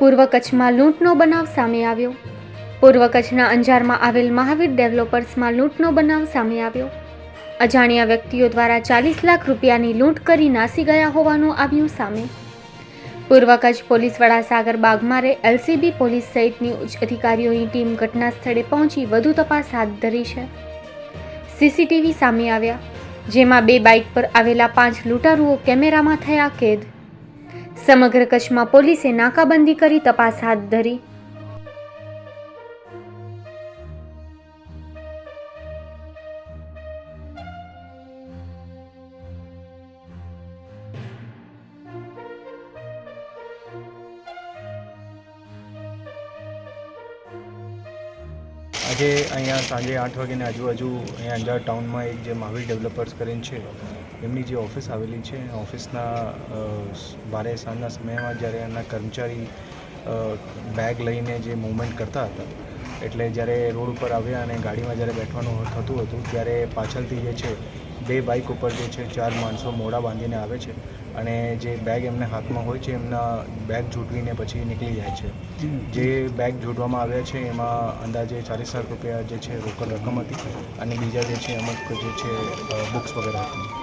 પૂર્વ કચ્છમાં લૂંટનો બનાવ સામે આવ્યો. પૂર્વ કચ્છના અંજારમાં આવેલ મહાવીર ડેવલપર્સમાં લૂંટનો બનાવ સામે આવ્યો. અજાણ્યા વ્યક્તિઓ દ્વારા ચાલીસ લાખ રૂપિયાની લૂંટ કરી નાસી ગયા હોવાનું આવ્યું સામે. પૂર્વ કચ્છ પોલીસ વડા સાગર બાગમારે એલસીબી પોલીસ સહિતની ઉચ્ચ અધિકારીઓની ટીમ ઘટના સ્થળે પહોંચી વધુ તપાસ હાથ ધરી છે. સીસીટીવી સામે આવ્યા, જેમાં બે બાઇક પર આવેલા પાંચ લૂંટારુઓ કેમેરામાં થયા કેદ. સમગ્ર કચ્છમાં પોલીસે નાકાબંધી કરી તપાસ હાથ ધરી. આજે અહીંયા સાંજે આઠ વાગ્યાની આજુબાજુ અહીંયા અંજાર ટાઉનમાં એક જે મહાવીર ડેવલપર્સ કરીને છે, એમની જે ઓફિસ આવેલી છે ઓફિસના બારે સાંજના સમયમાં જ્યારે એમના કર્મચારી બેગ લઈને જે મૂવમેન્ટ કરતા હતા એટલે જ્યારે રોડ ઉપર આવ્યા અને ગાડીમાં જ્યારે બેઠવાનું થતું હતું, ત્યારે પાછળથી જે છે, બે બાઇક ઉપર જે છે, ચાર માણસો મોડા બાંધીને આવે છે અને જે બેગ એમને હાથમાં હોય છે, એમના બેગ ઝૂંટવીને પછી નીકળી જાય છે. જે બેગ જોડવામાં આવ્યા છે, એમાં અંદાજે ચાલીસ લાખ રૂપિયા જે છે, રોકડ રકમ હતી અને બીજા જે છે, અમુક જે છે બુક્સ વગેરે હતી.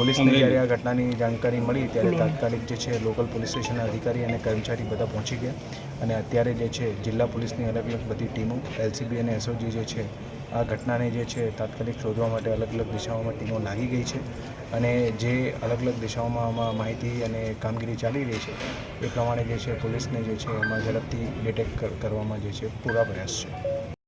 પોલીસને જ્યારે આ ઘટનાની જાણકારી મળી ત્યારે તાત્કાલિક જે છે લોકલ પોલીસ સ્ટેશનના અધિકારી અને કર્મચારી બધા પહોંચી ગયા. અને અત્યારે જે છે જિલ્લા પોલીસની અલગ અલગ બધી ટીમો એલસીબી અને એસઓજી જે છે આ ઘટનાને જે છે તાત્કાલિક શોધવા માટે અલગ અલગ દિશાઓમાં ટીમો લાગી ગઈ છે. અને જે અલગ અલગ દિશાઓમાં આમાં માહિતી અને કામગીરી ચાલી રહી છે એ પ્રમાણે જે છે પોલીસને જે છે એમાં ઝડપથી ડિટેક્ટ કરવામાં જે છે પૂરા પ્રયાસ છે.